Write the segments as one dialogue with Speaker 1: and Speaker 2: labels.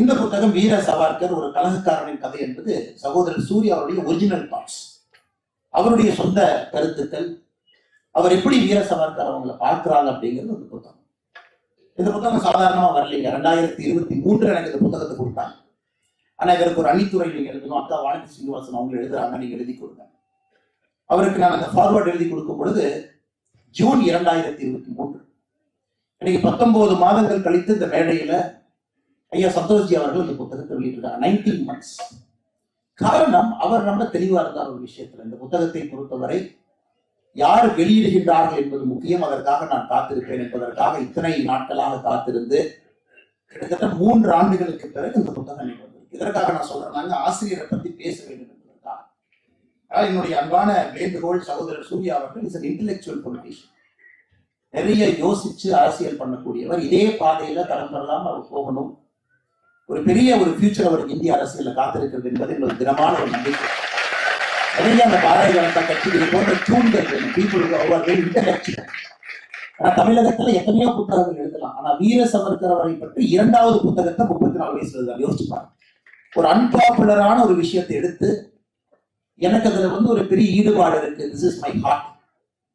Speaker 1: இந்த புத்தகம் வீர சவார்கர் ஒரு கலகக்காரனின் கதை என்பது சகோதரர் சூர்யா அவருடைய ஒரிஜினல் தாட்ஸ் அவருடைய சொந்த கருத்துக்கள் அவர் எப்படி வீர சவார்கர் அவங்களை பார்க்கிறாங்க அப்படிங்கிறது இந்த புத்தகம். இந்த புத்தகம் சாதாரணமா வரலைங்க. ரெண்டாயிரத்தி இருபத்தி மூன்று எனக்கு இந்த புத்தகத்தை கொடுத்தாங்க ஆனா இதற்கு ஒரு அணித்துறை நீங்க எழுதணும். அக்கா வானதி சீனிவாசன் அவங்க எழுதுறாங்க. நீங்க எழுதி கொடுங்க. அவருக்கு நான் அந்த ஃபார்வர்ட் எழுதி கொடுக்கும் பொழுது ஜூன் இரண்டாயிரத்தி இருபத்தி மூன்று. இன்னைக்கு பத்தொன்பது மாதங்கள் கழித்து இந்த மேடையில ஐயா சந்தோஷ்ஜி அவர்கள் இந்த புத்தகத்தை வெளியிட்டிருக்காங்க நைன்டீன் மந்த்ஸ் காரணம் அவர் ரொம்ப தெளிவா இருந்தார் ஒரு விஷயத்துல. இந்த புத்தகத்தை பொறுத்தவரை யார் வெளியிடுகின்றார்கள் என்பது முக்கியம். அதற்காக நான் காத்திருப்பேன் என்பதற்காக இத்தனை நாட்களாக காத்திருந்து கிட்டத்தட்ட மூன்று ஆண்டுகளுக்கு பிறகு இந்த புத்தகம் வந்திருக்கு. இதற்காக நான் சொல்றேன். நாங்க ஆசிரியரை பத்தி பேச வேண்டும் என்பதற்காக. ஆனால் என்னுடைய அன்பான வேண்டுகோள் சகோதரர் சூர்யா அவர்கள் இஸ் இன்டெலெக்சுவல் பொலிட்டிஷியன் நிறைய யோசிச்சு அரசியல் பண்ணக்கூடியவர். இதே பாதையில தரம் பெறலாம் அவர் போகணும். ஒரு பெரிய ஒரு ஃபியூச்சர் அவருக்கு இந்திய அரசியல்ல காத்திருக்கிறது என்பது என்னோட தினமான ஒரு நம்பிக்கை. நிறைய அந்த பாரதிய ஜனதா கட்சி இது போன்ற தூண்கள் பீப்புளுக்கு அவர்கள் இன்டலெக்சுவல் ஆனா தமிழகத்துல எத்தனையோ புத்தகங்கள் எழுதலாம். ஆனா வீர சவர்கர் அவரை பற்றி இரண்டாவது புத்தகத்தை முப்பத்தி நாலு வயசுல எழுதலாம் யோசிச்சுப்பாங்க ஒரு அன்பாப்புலரான ஒரு விஷயத்தை எடுத்து எனக்கு அதுல வந்து ஒரு பெரிய ஈடுபாடு இருக்கு. திஸ் இஸ் மை ஹார்ட்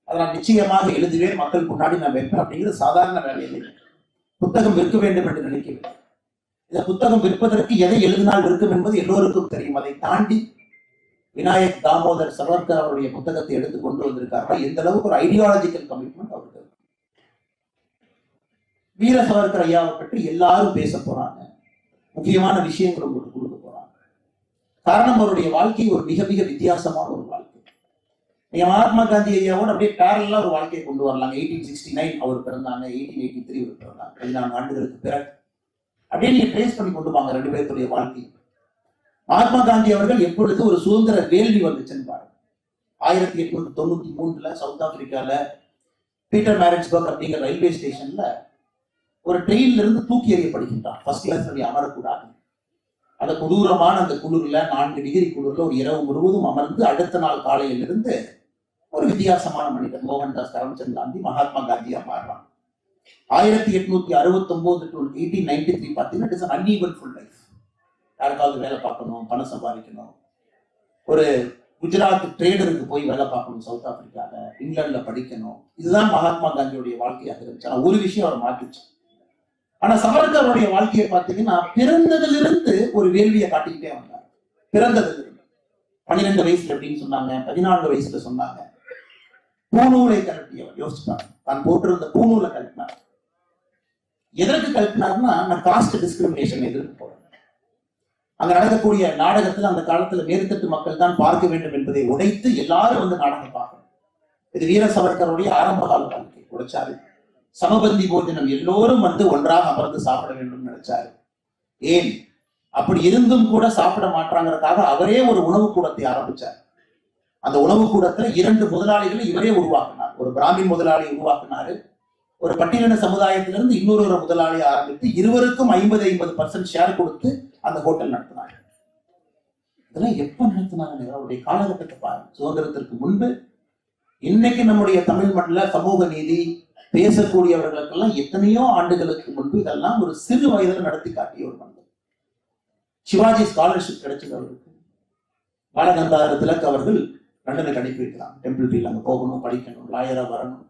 Speaker 1: அதை நான் நிச்சயமாக எழுதுவேன். மக்கள் முன்னாடி நான் வைப்பேன் அப்படிங்கிறது சாதாரண வேலை இல்லை புத்தகம் விற்க வேண்டும் என்று நினைக்கிறேன் இந்த புத்தகம் விற்பதற்கு எதை எழுதினால் இருக்கும் என்பது எல்லோருக்கும் தெரியும். அதை தாண்டி விநாயக் தாமோதர் சவர்கர் அவருடைய புத்தகத்தை எடுத்து கொண்டு வந்திருக்கார்கள். எந்த அளவுக்கு ஒரு ஐடியாலஜிக்கல் கமிட்மெண்ட் அவருக்கு. வீர சவர்கர் ஐயாவை பற்றி எல்லாரும் பேச போறாங்க. முக்கியமான விஷயங்கள் உங்களுக்கு கொடுக்க போறாங்க. காரணம் அவருடைய வாழ்க்கை ஒரு மிக மிக வித்தியாசமான ஒரு வாழ்க்கை. நீங்க மகாத்மா காந்தி ஐயாவோட அப்படியே பேரலா ஒரு வாழ்க்கையை கொண்டு வரலாங்க. எயிட்டீன் சிக்ஸ்டி நைன் அவர் பிறந்தாங்க. எயிட்டீன் எயிட்டி த்ரீ அவர் பிறந்தாங்க. பதினான்கு ஆண்டுகளுக்கு பிறகு அப்படியே நீங்க ட்ரேஸ் பண்ணி கொண்டு வாங்க ரெண்டு பேருத்துடைய வாழ்க்கை மகாத்மா காந்தி அவர்கள் எப்பொழுது ஒரு சுதந்திர வேள்வி வந்துச்சுன்னு பாருங்க. ஆயிரத்தி எட்நூத்தி தொண்ணூத்தி மூணுல சவுத் ஆப்பிரிக்கால பீட்டர் மேரட்ஸ்பர்க் அப்படிங்கிற ரயில்வே ஸ்டேஷன்ல ஒரு ட்ரெயின்ல இருந்து தூக்கி எறியப்படுகின்றான் ஃபர்ஸ்ட் கிளாஸ் அமரக்கூடாது. அந்த கொடூரமான அந்த குளிர்ல நான்கு டிகிரி குளிர்ல ஒரு இரவு முழுவதும் அமர்ந்து அடுத்த நாள் காலையிலிருந்து ஒரு வித்தியாசமான மனிதன் மோகன்தாஸ் கரம்சந்த் காந்தி மகாத்மா காந்தியா மாறுறான் ஆயிரத்தி எட்நூத்தி அறுபத்தி ஒன்பது டு எயிட்டீன் நைன்டி த்ரீ பார்த்தீங்கன்னா இட்ஸ் அன்இவன்ஃபுல் லைஃப் யாருக்காவது வேலை பார்க்கணும் பணம் சம்பாதிக்கணும். ஒரு குஜராத் ட்ரேடருக்கு போய் வேலை பார்க்கணும் சவுத் ஆப்பிரிக்காவில் இங்கிலாந்துல படிக்கணும். இதுதான் மகாத்மா காந்தியுடைய வாழ்க்கையாக இருந்துச்சு ஆனால் ஒரு விஷயம் அவர் மாற்றுச்சு. ஆனா சவர்கருடைய வாழ்க்கையை பார்த்தீங்கன்னா பிறந்ததிலிருந்து ஒரு வேள்வியை காட்டிக்கிட்டே வந்தார். பிறந்ததிலிருந்து. பன்னிரெண்டு வயசுல எப்படின்னு சொன்னாங்க பதினான்கு வயசுல சொன்னாங்க. பூநூலை கழட்டியவர் யோசிச்சாங்க தான் போட்டிருந்த பூநூலை கழட்டினார். எதற்கு கழட்டினார்னா நான் காஸ்ட் டிஸ்கிரிமினேஷன் எதிர்த்து போறேன் அங்க நடக்கக்கூடிய நாடகத்துல அந்த காலத்துல மேற்கட்டு மக்கள் தான் பார்க்க வேண்டும் என்பதை உடைத்து எல்லாரும் வந்து நாடகம் பார்க்கணும். இது வீர சவர்கருடைய ஆரம்ப கால வாழ்க்கை உடைச்சாரு. சமபந்தி போஜனம் எல்லோரும் வந்து ஒன்றாக அமர்ந்து சாப்பிட வேண்டும் நினைச்சாரு. ஏன்? அப்படி இருந்தும் கூட சாப்பிட மாட்டாங்கிறதுக்காக அவரே ஒரு உணவு கூடத்தை ஆரம்பிச்சார். அந்த உணவு கூடத்துல இரண்டு முதலாளிகளை இவரே உருவாக்கினார். ஒரு பிராமின் முதலாளி உருவாக்கினாரு. ஒரு பட்டியலின சமுதாயத்திலிருந்து இன்னொரு ஒரு முதலாளியை ஆரம்பித்து இருவருக்கும் ஐம்பது ஐம்பது பர்சன்ட் ஷேர் கொடுத்து அந்த ஹோட்டல் நடத்தினாங்க இதெல்லாம் எப்ப நடத்தினாங்க அவருடைய காலகட்டத்தை பாருங்க. சுதந்திரத்திற்கு முன்பு இன்னைக்கு நம்முடைய தமிழ் மண்ணில் சமூக நீதி பேசக்கூடியவர்களுக்கெல்லாம் எத்தனையோ ஆண்டுகளுக்கு முன்பு இதெல்லாம் ஒரு சிறு வயதில் நடத்தி காட்டிய ஒரு மனிதன் சிவாஜி ஸ்காலர்ஷிப் கிடைச்சது அவருக்கு. பாலகந்தார திலக் அவர்கள் லண்டனுக்கு அனுப்பி வைக்கிறாங்க டெம்பிள் ஃபீல் அங்கே போகணும் படிக்கணும் லாயரா வரணும்.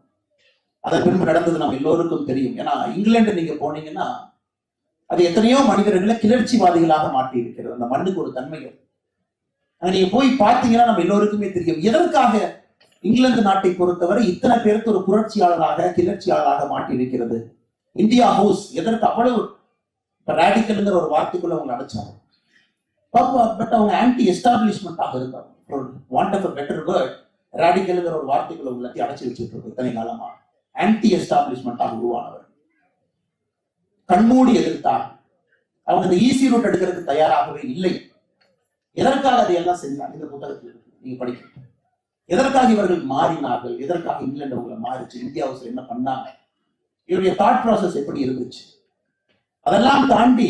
Speaker 1: அதன் பின்பு நடந்தது நம்ம எல்லோருக்கும் தெரியும். ஏன்னா இங்கிலாந்து நீங்க போனீங்கன்னா அது எத்தனையோ மனிதர்களை கிளர்ச்சிவாதிகளாக மாட்டி இருக்கிறது அந்த மண்ணுக்கு ஒரு தன்மை இருக்கு. அங்க நீங்க போய் பார்த்தீங்கன்னா நம்ம எல்லோருக்குமே தெரியும். எதற்காக இங்கிலாந்து நாட்டை பொறுத்தவரை இத்தனை பேருக்கு ஒரு புரட்சியாளராக கிளர்ச்சியாளராக மாட்டி இருக்கிறது இந்தியா ஹவுஸ் எதற்கு அவ்வளவு ரேடிக்கல்ங்கிற ஒரு வார்த்தைக்குள்ள அவங்க அடைச்சாங்க. பட் அவங்க ஆன்டி எஸ்டாப்ளிஷ்மெண்டாக இருந்தாங்க வாண்ட் ஆஃப் பெட்டர் வேர்ட் ரேடிக்கல்ங்கிற ஒரு வார்த்தைகளை உள்ளத்தை அடைச்சி வச்சுட்டு இருக்கு இத்தனை காலமா. ஆன்டி எஸ்டாப்ளிஷ்மெண்டாக உருவானவர். கண்மூடி எதிர்த்தார். அவங்க இந்த ஈஸி ரூட் எடுக்கிறதுக்கு தயாராகவே இல்லை. எதற்காக அதையெல்லாம் செஞ்சாங்க? இந்த புத்தகத்தில் நீங்க படிக்க எதற்காக இவர்கள் மாறினார்கள்? எதற்காக இங்கிலாந்து உங்களை மாறிச்சு? இந்தியா ஹவுஸ்ல என்ன பண்ணாங்க? இவருடைய தாட் ப்ராசஸ் எப்படி இருந்துச்சு? அதெல்லாம் தாண்டி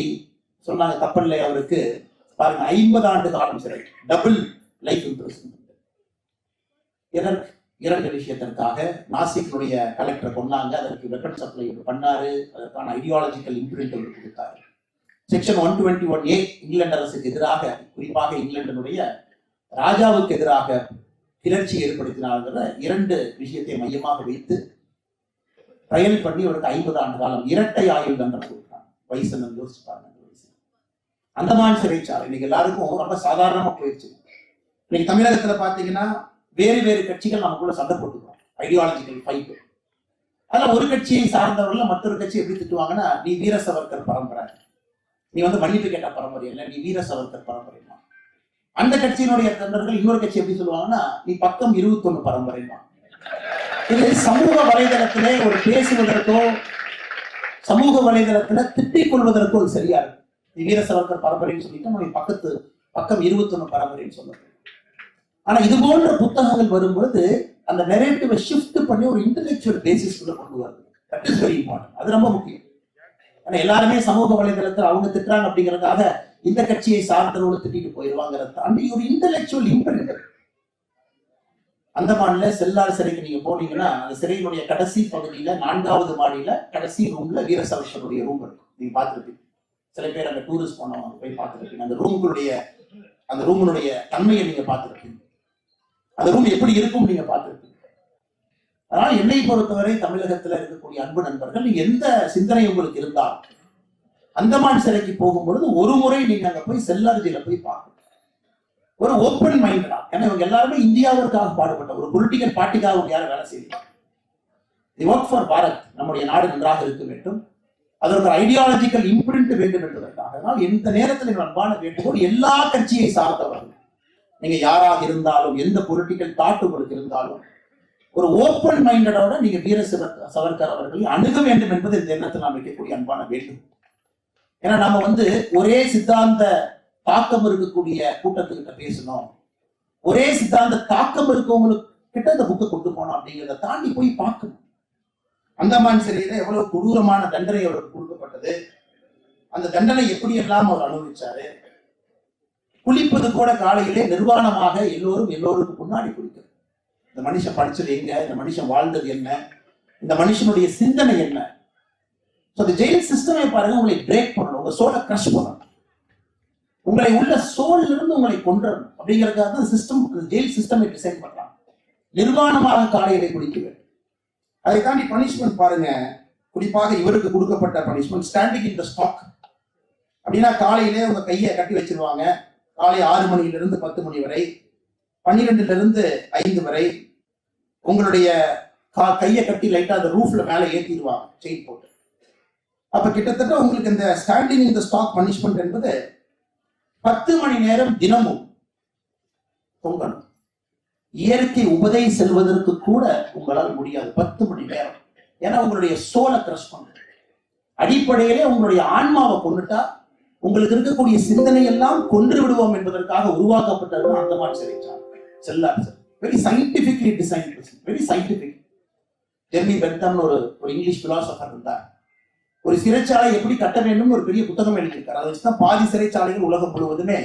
Speaker 1: சொன்னாங்க தப்பில்லை அவருக்கு பாருங்க ஐம்பது ஆண்டு காலம் சிறை. டபுள் லைஃப் இம்ப்ரெஸ்மெண்ட் எதற்கு இரண்டு விஷயத்திற்காக நாசிக்கினுடைய கலெக்டரை கொண்டாங்க அதற்கு வெப்பன் சப்ளை பண்ணாரு. அதற்கான ஐடியாலஜிக்கல் இம்ப்ரிண்ட் அவர் கொடுத்தாரு. Section one twenty one A England அரசுக்கு எதிராக குறிப்பாக இங்கிலாண்டினுடைய ராஜாவுக்கு எதிராக கிளர்ச்சி ஏற்படுத்தினாங்கிற இரண்டு விஷயத்தை மையமாக வைத்து ட்ரையல் பண்ணி அவருக்கு ஐம்பது ஆண்டு காலம் இரட்டை ஆயுள் தண்டனை கொடுத்தாங்க. வயசு யோசிச்சு பாருங்க. அந்தமான் சிறைச்சாலை. இன்னைக்கு எல்லாருக்கும் ரொம்ப சாதாரணமா போயிடுச்சு இன்னைக்கு தமிழகத்துல பாத்தீங்கன்னா வேறு வேறு கட்சிகள் நமக்குள்ள சண்டை போட்டுக்கிறோம் ஐடியாலஜிக்கல் ஃபைட் அதுல ஒரு கட்சியை சார்ந்தவர்கள் மற்றொரு கட்சி எப்படி திட்டுவாங்கன்னா நீ வீர சவர்கர் பரம்பரை. நீ வந்து மன்னிப்பு கேட்ட பரம்பரை இல்லை நீ வீர சவர்கர் பரம்பரை அந்த கட்சியினுடைய தொண்டர்கள் இன்னொரு கட்சி எப்படி சொல்லுவாங்கன்னா நீ பக்கம் இருபத்தொன்னு பரம்பரை இது சமூக வலைதளத்திலே ஒரு பேசுவதற்கோ சமூக வலைதளத்துல திட்டிக் கொள்வதற்கோ ஒரு சரியா இருக்கு. வீர சவர்கர் பரம்பரைன்னு சொல்லிட்டு நம்ம பக்கத்து பக்கம் இருபத்தொன்னு பரம்பரைன்னு சொல்லுறது ஆனா இது போன்ற புத்தகங்கள் வரும்பொழுது அந்த நெரேட்டிவை ஷிஃப்ட் பண்ணி ஒரு இன்டெலெக்சுவல் பேசிஸ் கொண்டு வருது. தட் இஸ் வெரி இம்பார்ட்டன்ட் அது ரொம்ப முக்கியம். ஆனா எல்லாருமே சமூக வலைதளத்தில் அவங்க திட்டுறாங்க அப்படிங்கறதுக்காக இந்த கட்சியை சார்ந்தவங்களை திட்டிட்டு போயிடுவாங்கிறத தாண்டி ஒரு இன்டெலெக்சுவல் அந்த அந்தமான்ல செல்லார் சிறைக்கு நீங்க போனீங்கன்னா அந்த சிறையினுடைய கடைசி பகுதியில நான்காவது மாடியில கடைசி ரூம்ல வீரசவர்ஷனுடைய ரூம் இருக்கும் நீங்க பாத்துருப்பீங்க சில பேர் அந்த டூரிஸ்ட் போனவங்க போய் பார்த்துருக்கீங்க அந்த ரூம்களுடைய அந்த ரூமினுடைய தன்மையை நீங்க பார்த்துருக்கீங்க அந்த ரூம் எப்படி இருக்கும் நீங்க பார்த்துருக்கீங்க அதனால என்னை பொறுத்தவரை தமிழகத்துல இருக்கக்கூடிய அன்பு நண்பர்கள் நீங்க எந்த சிந்தனை உங்களுக்கு இருந்தால் அந்தமான் சிறைக்கு போகும்பொழுது ஒரு முறை நீங்க அங்க போய் செல்லர்ஜியில போய் பார்க்கணும். ஒரு ஓப்பன் மைண்டடா ஏன்னா இவங்க எல்லாருமே இந்தியாவிற்காக பாடுபட்ட ஒரு பொலிட்டிக்கல் பார்ட்டிக்காக யாரும் வேலை செய்யலாம் தி ஒர்க் ஃபார் பாரத் நம்முடைய நாடு நன்றாக இருக்க வேண்டும். அதற்கு ஒரு ஐடியாலஜிக்கல் இம்ப்ரிண்ட் வேண்டும் என்பதற்காக அதனால் எந்த நேரத்தில் எங்கள் அன்பான வேண்டுகோள் எல்லா கட்சியை சார்ந்தவர்கள். நீங்க யாராக இருந்தாலும் எந்த பொலிட்டிக்கல் தாட் உங்களுக்கு இருந்தாலும் ஒரு ஓப்பன் மைண்டடோட நீங்க வீர சவர்கர் அவர்களை அணுக வேண்டும் என்பது இந்த எண்ணத்தில் நாம் வைக்கக்கூடிய அன்பான வேண்டும் ஏன்னா நம்ம வந்து ஒரே சித்தாந்த தாக்கம் இருக்கக்கூடிய கூட்டத்துக்கிட்ட பேசணும். ஒரே சித்தாந்த தாக்கம் இருக்கவங்களுக்கு கிட்ட இந்த புக்கை கொண்டு போனோம் அப்படிங்கிறத தாண்டி போய் பார்க்கணும். அந்தமான் சிறையில எவ்வளவு கொடூரமான தண்டனை அவருக்கு கொடுக்கப்பட்டது? அந்த தண்டனை எப்படி எல்லாம் அவர் அனுபவிச்சாரு? குளிப்பது கூட காலையிலே நிர்வாணமாக எல்லோரும் எல்லோருக்கும் முன்னாடி குளிக்கிறது இந்த மனுஷன் படிச்சது எங்க? இந்த மனுஷன் வாழ்ந்தது என்ன? இந்த மனுஷனுடைய சிந்தனை என்ன? ஸோ அந்த ஜெயில் சிஸ்டமை பாருங்க உங்களை பிரேக் பண்ணணும். உங்க சோலை கிரஷ் பண்ணணும். உங்களை உள்ள சோல்ல இருந்து உங்களை கொன்றணும் அப்படிங்கிறதுக்காக தான் சிஸ்டம் ஜெயில் சிஸ்டமை டிசைன் பண்ணலாம் நிர்வாணமாக காலையிலே குளிக்க வேண்டும் அதை தாண்டி பனிஷ்மெண்ட் பாருங்க. குறிப்பாக இவருக்கு கொடுக்கப்பட்ட punishment standing in the stock அப்படின்னா காலையிலே உங்க கையை கட்டி வச்சிருவாங்க. காலை ஆறு மணியிலிருந்து பத்து மணி வரை பன்னிரெண்டுல இருந்து ஐந்து வரை உங்களுடைய கா- கையை கட்டி லைட்டா அந்த ரூஃப்ல மேலே ஏற்றிடுவாங்க செயின் போட்டு. அப்ப கிட்டத்தட்ட உங்களுக்கு இந்த ஸ்டாண்டிங் இந்த ஸ்டாக் பனிஷ்மெண்ட் என்பது பத்து மணி நேரம் தினமும் தொங்கணும் இயற்கை உபதை செல்வதற்கு கூட உங்களால் முடியாது. பத்து மணி நேரம். ஏன்னா உங்களுடைய சோலை கிரஷ் பண்ணும் அடிப்படையிலே உங்களுடைய ஆன்மாவை கொண்டுட்டா உங்களுக்கு இருக்கக்கூடிய சிந்தனை எல்லாம் கொன்று விடுவோம் என்பதற்காக உருவாக்கப்பட்டது அந்தமான் சிறைச்சாலை cellular very scientifically design very scientific Jeremy பென்தம்னு ஒரு ஒரு இங்கிலீஷ் பிலாசபர் இருந்தார். ஒரு சிறைச்சாலை எப்படி கட்ட வேண்டும் ஒரு பெரிய புத்தகம் எழுதியிருக்காரு. அதை வச்சுதான் பாதி சிறைச்சாலைகள் உலகம் முழுவதுமே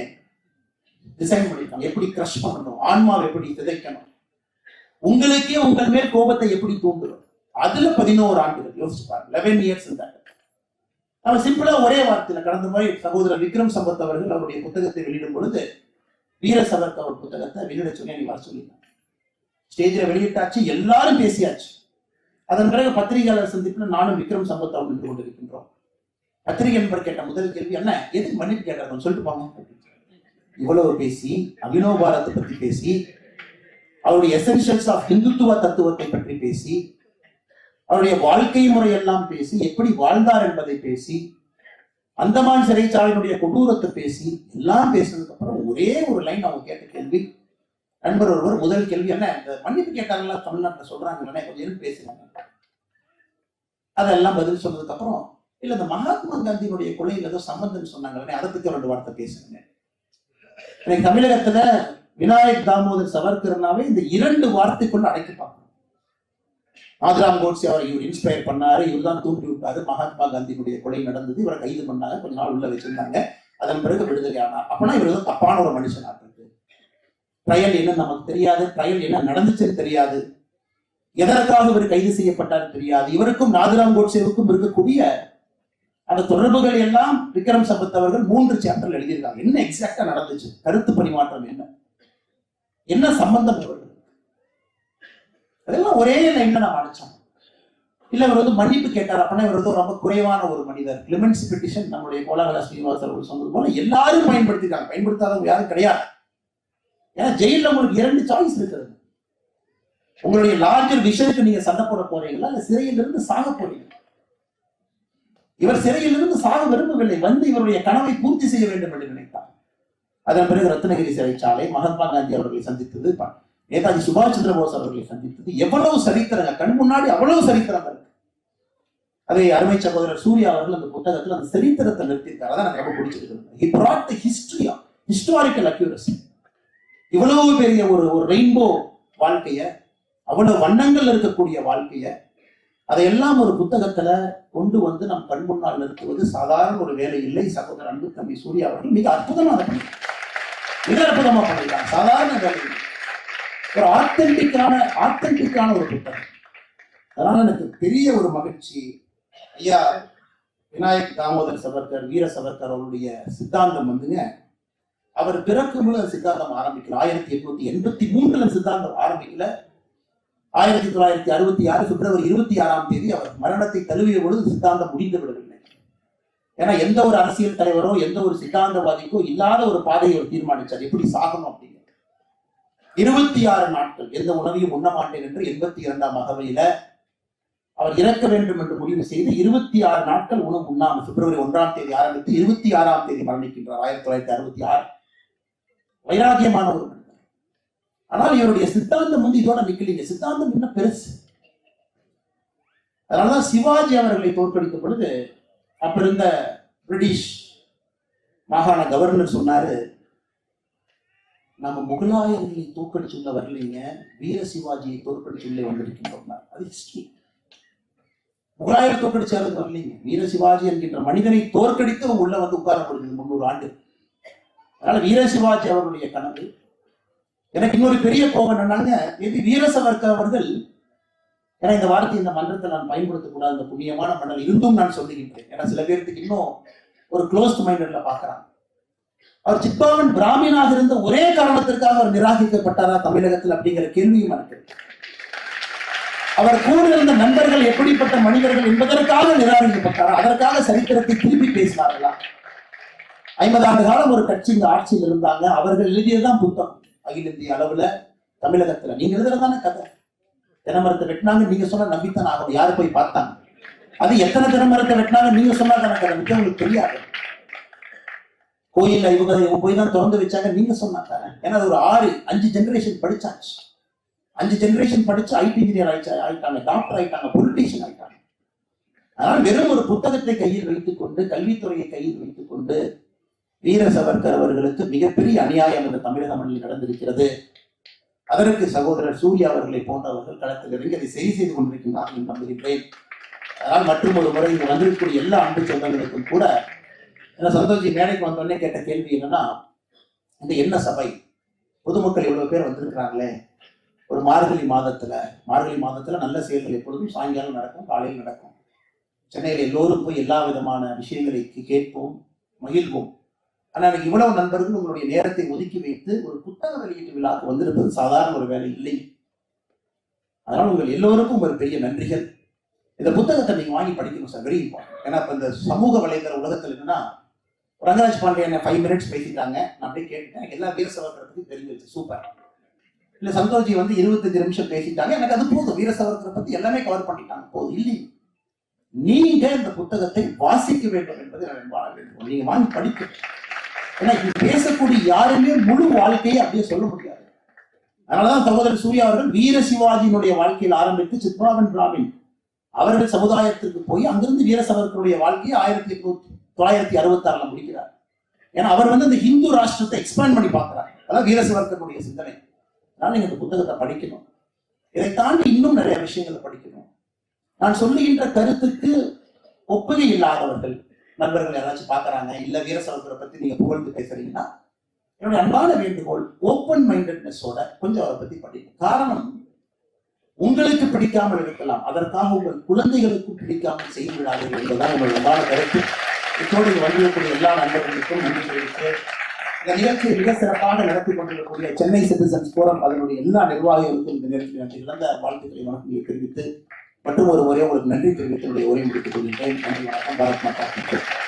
Speaker 1: டிசைன் பண்ணிருக்காங்க எப்படி கிரஷ் பண்ணணும்? ஆன்மாவை எப்படி விதைக்கணும் உங்களுக்கே உங்கள் மேல் கோபத்தை எப்படி தூண்டுறது? அதுல பதினோரு ஆண்டுகள். யோசிச்சு பாருங்க. லெவன் இயர்ஸ் இருந்தாங்க நம்ம சிம்பிளா ஒரே வார்த்தையில கடந்த முறை சகோதரர் விக்ரம் சம்பத் அவர்கள் அவருடைய புத்தகத்தை வெளியிடும் பொழுது வீர சவர்க் அவர் புத்தகத்தை வெளியிட சொல்லி நீ வர சொல்லியிருந்தாங்க. ஸ்டேஜில் வெளியிட்டாச்சு எல்லாரும் பேசியாச்சு. அதன் பிறகு பத்திரிகையாளர் சந்திப்பில் நானும் விக்ரம் சம்பத் அவர்கள் நின்று கொண்டிருக்கின்றோம். பத்திரிகை நண்பர் கேட்ட முதல் கேள்வி என்ன எதுக்கு மன்னிப்பு கேட்கறதுன்னு சொல்லிட்டு போங்க. இவ்வளவு பேசி அபினவ் பாரத்தை பற்றி பேசி அவருடைய எசென்ஷியல்ஸ் ஆஃப் ஹிந்துத்துவ தத்துவத்தை பற்றி பேசி அவருடைய வாழ்க்கை முறையெல்லாம் பேசி எப்படி வாழ்ந்தார் என்பதை பேசி அந்தமான் சிறைச்சாலையினுடைய கொடூரத்தை பேசி எல்லாம் பேசினதுக்கு அப்புறம் ஒரே ஒரு லைன் அவங்க கேட்ட கேள்வி. நண்பர் ஒருவர் முதல் கேள்வி என்ன? இந்த மன்னிப்பு கேட்டாங்களா தமிழ்நாட்டில் சொல்றாங்க கொஞ்சம் இருந்து பேசுறாங்க அதெல்லாம் பதில் சொன்னதுக்கு அப்புறம் இல்ல இந்த மகாத்மா காந்தியினுடைய கொலையில் ஏதோ சம்பந்தம் சொன்னாங்களே அதை பத்தி ஒரு ரெண்டு வார்த்தை பேசுங்க. இன்னைக்கு தமிழகத்துல விநாயக் தாமோதர் சவர்கர்னாவே இந்த இரண்டு வார்த்தைக்குள்ள அடைக்கப்பாங்க பார்க்கணும் நாதராம் கோட்ஸே அவரை இவர் இன்ஸ்பயர் பண்ணாரு இவர் தான் தூண்டி விட்டாரு. மகாத்மா காந்தியினுடைய கொலை நடந்தது. இவரை கைது பண்ணாங்க. கொஞ்ச நாள் உள்ள வச்சிருந்தாங்க. அதன் பிறகு விடுதலை ஆனார் அப்பனா இவர் வந்து தப்பான ஒரு மனுஷனா இருக்கு ட்ரையல் என்ன நமக்கு தெரியாது. ட்ரையல் என்ன நடந்துச்சுன்னு தெரியாது. எதற்காக இவர் கைது செய்யப்பட்டார் தெரியாது. இவருக்கும் நாதுராம் கோட்சேவுக்கும் இருக்கக்கூடிய அந்த தொடர்புகள் எல்லாம் விக்ரம் சம்பத் அவர்கள் மூன்று சாப்டர்ல எழுதியிருக்காங்க. என்ன எக்ஸாக்டா நடந்துச்சு? கருத்து பரிமாற்றம் என்ன? என்ன சம்பந்தம் அவர்கள்? அதெல்லாம் ஒரே லைன்ல நான் அடைச்சோம். இல்ல இவர் வந்து மன்னிப்பு கேட்டார் அப்படின்னா இவர் வந்து ரொம்ப குறைவான ஒரு மனிதர். கிளிமென்சி பெட்டிஷன் நம்முடைய கோலாகல ஸ்ரீனிவாஸ் அவர்கள் சொன்னது போல எல்லாரும் பயன்படுத்திருக்காங்க பயன்படுத்தாதவங்க யாரும் கிடையாது. ஏன்னா ஜெயில உங்களுக்கு இரண்டு சாய்ஸ் இருக்கிறது உங்களுடைய லார்ஜர் விஷயத்துக்கு நீங்க சண்டை போட போறீங்களா? இல்ல சிறையிலிருந்து சாக போறீங்க இவர் சிறையிலிருந்து சாக விரும்பவில்லை வந்து இவருடைய கனவை பூர்த்தி செய்ய வேண்டும் என்று நினைத்தார். அதன் பிறகு ரத்னகிரி சிறைச்சாலை மகாத்மா காந்தி அவர்களை சந்தித்தது நேதாஜி சுபாஷ் சந்திர போஸ் அவர்களை சந்தித்தது. எவ்வளவு சரித்திரங்கள் கண் முன்னாடி அவ்வளவு சரித்திரங்கள் இருக்கு. அதை அருமை சகோதரர் சூர்யா அவர்கள் அந்த புத்தகத்தில் அந்த சரித்திரத்தை நிறுத்தியிருக்காரு. அதான் எனக்கு ரொம்ப பிடிச்சிருக்கு he brought the history இவ்வளவு பெரிய ஒரு ஒரு ரெயின்போ வாழ்க்கைய அவ்வளவு வண்ணங்கள் இருக்கக்கூடிய வாழ்க்கைய அதையெல்லாம் ஒரு புத்தகத்துல கொண்டு வந்து நம் கண் முன்னால் நிறுத்துவது சாதாரண ஒரு வேலை இல்லை. சகோதரர் அன்பு தம்பி சூர்யா அவர்கள் மிக அற்புதமா அதை மிக அற்புதமா பண்ணிருக்காங்க சாதாரண வேலை ஒரு ஆத்தென்டிக்கான ஆத்தென்டிக்கான ஒரு புத்தகம். அதனால எனக்கு பெரிய ஒரு மகிழ்ச்சி. ஐயா விநாயக் தாமோதர் சவர்கர் வீர சவர்கர் அவருடைய சித்தாந்தம் வந்துங்க. அவர் பிறக்கும் சித்தாந்தம் ஆரம்பிக்கல. ஆயிரத்தி எட்நூத்தி எண்பத்தி மூன்றுல சித்தாந்தம் ஆரம்பிக்கல. ஆயிரத்தி தொள்ளாயிரத்தி அறுபத்தி ஆறு பிப்ரவரி இருபத்தி ஆறாம் தேதி அவர் மரணத்தை தழுவிய பொழுது சித்தாந்தம் முடிந்து விடவில்லை. ஏன்னா எந்த ஒரு அரசியல் தலைவரோ எந்த ஒரு சித்தாந்தவாதிக்கோ இல்லாத ஒரு பாதையை அவர் தீர்மானிச்சார். எப்படி சாகணும் அப்படிங்கிறது இருபத்தி ஆறு நாட்கள் எந்த உணவையும் உண்ண மாட்டேன் என்று எண்பத்தி இரண்டாம் அகவையில அவர் இறக்க வேண்டும் என்று முடிவு செய்து இருபத்தி ஆறு நாட்கள் உணவு உண்ணாமல் பிப்ரவரி ஒன்றாம் தேதி ஆரம்பித்து இருபத்தி ஆறாம் தேதி மரணிக்கின்றார். ஆயிரத்தி தொள்ளாயிரத்தி அறுபத்தி ஆறு. வைராகியமான ஒரு ஆனால் இவருடைய சித்தாந்தம் வந்து இதோட நிக்கலீங்க. சித்தாந்தம் இன்னும் பெருசு. அதனாலதான் சிவாஜி அவர்களை தோற்கடித்த பொழுது அப்ப இருந்த பிரிட்டிஷ் மாகாண கவர்னர் சொன்னாரு நம்ம முகலாயர்களை தோற்கடிச்சுள்ள வரலைங்க வீர சிவாஜியை தோற்கடிச்சுள்ளே வந்திருக்கின்றோம். அது ஹிஸ்டரி முகலாயர் தோற்கடிச்சாரு வரலீங்க. வீர சிவாஜி என்கின்ற மனிதனை தோற்கடித்து அவங்க உள்ள வந்து உட்கார முடிஞ்சது முன்னூறு ஆண்டு. அதனால வீர சிவாஜி அவருடைய கனவு எனக்கு இன்னொரு பெரிய கோபம் என்னன்னாங்க மேபி வீரசவர்க்க அவர்கள் ஏன்னா இந்த வார்த்தை இந்த மன்றத்தை நான் பயன்படுத்தக்கூடாது இந்த புண்ணியமான மண்டல் இருந்தும் நான் சொல்லுகின்றேன். ஏன்னா சில பேருக்கு இன்னும் ஒரு க்ளோஸ்ட் மைண்டட்ல பாக்குறாங்க அவர் சித்பாவன் பிராமியனாக இருந்த ஒரே காரணத்திற்காக அவர் நிராகரிக்கப்பட்டாரா தமிழகத்தில் அப்படிங்கிற கேள்வியும் எனக்கு இருக்கு. அவர் கூட இருந்த நண்பர்கள் எப்படிப்பட்ட மனிதர்கள் என்பதற்காக நிராகரிக்கப்பட்டாரா அதற்காக சரித்திரத்தை திருப்பி பேசினார்களா? ஐம்பது ஆண்டு காலம் ஒரு கட்சி இந்த ஆட்சியில் இருந்தாங்க அவர்கள் எழுதியதுதான் புத்தகம். அகில இந்திய அளவுல தமிழகத்துல. நீங்க எழுதுறதான கதை. தினமரத்தை வெட்டினாங்க நீங்க சொன்ன நம்பித்தான் ஆகணும் யாரு போய் பார்த்தாங்க? அது எத்தனை தினமரத்தை வெட்டினாங்க நீங்க சொன்னா தானே கதை உங்களுக்கு தெரியாது. கோயில்ல இவங்க இவங்க போய் தான் திறந்து வச்சாங்க நீங்க சொன்னா தானே ஏன்னா அது ஒரு ஆறு அஞ்சு ஜெனரேஷன் படிச்சாச்சு. அஞ்சு ஜெனரேஷன் படிச்சு ஐடி இன்ஜினியர் ஆயிடுச்சு ஆயிட்டாங்க டாக்டர் ஆயிட்டாங்க பொலிட்டீஷியன் ஆயிட்டாங்க. அதனால் வெறும் ஒரு புத்தகத்தை கையில் வைத்துக் கொண்டு கல்வித்துறையை கையில் வைத்துக் கொண்டு வீர சவர்கர் அவர்களுக்கு மிகப்பெரிய அநியாயம் இந்த தமிழக மண்ணில் நடந்திருக்கிறது. அதற்கு சகோதரர் சூர்யா அவர்களை போன்றவர்கள் களத்தில் இறங்கி அதை சரி செய்து கொண்டிருக்கின்றார்கள் என்று நம்புகின்றேன் அதனால் மற்றும் ஒரு முறை இங்கு வந்திருக்கக்கூடிய எல்லா அன்பு சொந்தங்களுக்கும் கூட ஏன்னா சந்தோஷி மேடைக்கு வந்தோடனே கேட்ட கேள்வி என்னன்னா இந்த என்ன சபை? பொதுமக்கள் இவ்வளவு பேர் வந்திருக்கிறாங்களே. ஒரு மார்கழி மாதத்துல மார்கழி மாதத்துல நல்ல செயல்கள் எப்பொழுதும் சாயங்காலம் நடக்கும் காலையில் நடக்கும். சென்னையில் எல்லோரும் போய் எல்லா விதமான விஷயங்களை கேட்போம் மகிழ்வோம். ஆனால் இவ்வளவு நண்பர்கள் உங்களுடைய நேரத்தை ஒதுக்கி வைத்து ஒரு புத்தக வெளியீட்டு விழாக்கு வந்திருப்பது சாதாரண ஒரு வேலை இல்லை. அதனால் உங்கள் எல்லோருக்கும் ஒரு பெரிய நன்றிகள். இந்த புத்தகத்தை நீங்க வாங்கி படிக்கணும் சார் வெரி இம்பார்ட்டன்ட் ஏன்னா இப்போ இந்த சமூக வலைதள உலகத்தில் என்னன்னா ரங்கராஜ் பாண்டே என்ன ஃபைவ் மினிட்ஸ் பேசிட்டாங்க. நான் அப்படியே கேட்டுட்டேன். எல்லா வீர சவர்க்கரை தெரிஞ்சிருச்சு சூப்பர் இல்லை சந்தோஷி வந்து இருபத்தஞ்சு நிமிஷம் பேசிட்டாங்க. எனக்கு அது போதும். வீர சவர்க்கரை பத்தி எல்லாமே கவர் பண்ணிட்டாங்க. போதும். இல்லை. நீங்க இந்த புத்தகத்தை வாசிக்க வேண்டும் என்பது நான் அன்பான வேண்டுகோள் நீங்க வாங்கி படிக்க ஏன்னா இது பேசக்கூடிய யாருமே முழு வாழ்க்கையை அப்படியே சொல்ல முடியாது. அதனாலதான் சகோதரர் சூர்யா அவர்கள் வீர சிவாஜியினுடைய வாழ்க்கையில் ஆரம்பித்து சித்ராவன் பிராமின் அவர்கள் சமுதாயத்திற்கு போய் அங்கிருந்து வீரசவர்களுடைய வாழ்க்கையை ஆயிரத்தி எட்நூத்தி தொள்ளாயிரத்தி அறுபத்தி ஆறுல முடிக்கிறார். ஏன்னா அவர் வந்து இந்த ஹிந்து ராஷ்டிரத்தை எக்ஸ்பேண்ட் பண்ணி பார்க்கிறார். அதான் வீர சிந்தனை. அதனால நீங்க இந்த புத்தகத்தை படிக்கணும். இதை தாண்டி இன்னும் நிறைய விஷயங்களை படிக்கணும். நான் சொல்லுகின்ற கருத்துக்கு ஒப்புகை இல்லாதவர்கள் நண்பர்கள் யாராச்சும் பார்க்குறாங்க இல்ல வீர சவர்கரை பத்தி நீங்க புகழ்ந்து பேசுறீங்கன்னா என்னுடைய அன்பான வேண்டுகோள் ஓப்பன் மைண்டட்னஸோட கொஞ்சம் அவரை பத்தி படிக்கணும் காரணம் உங்களுக்கு பிடிக்காமல் இருக்கலாம். அதற்காக உங்கள் குழந்தைகளுக்கும் பிடிக்காமல் செய்து விடாதீர்கள் என்பதுதான் உங்கள் அன்பான கருத்து. இப்போது இங்கு எல்லா நண்பர்களுக்கும் நன்றி தெரிவித்து இந்த நிகழ்ச்சியை மிக சிறப்பாக நடத்தி கொண்டிருக்கக்கூடிய சென்னை சிட்டிசன்ஸ் போரம் அதனுடைய எல்லா நிர்வாகிகளுக்கும் இந்த நிகழ்ச்சி எனக்கு இழந்த வாழ்த்துக்களை வணக்கங்களை தெரிவித்து மற்றும் ஒரு முறை உங்களுக்கு நன்றி தெரிவித்து என்னுடைய உரை முடித்துக் கொள்கின்றேன். நன்றி வணக்கம். பாரத் மாதா.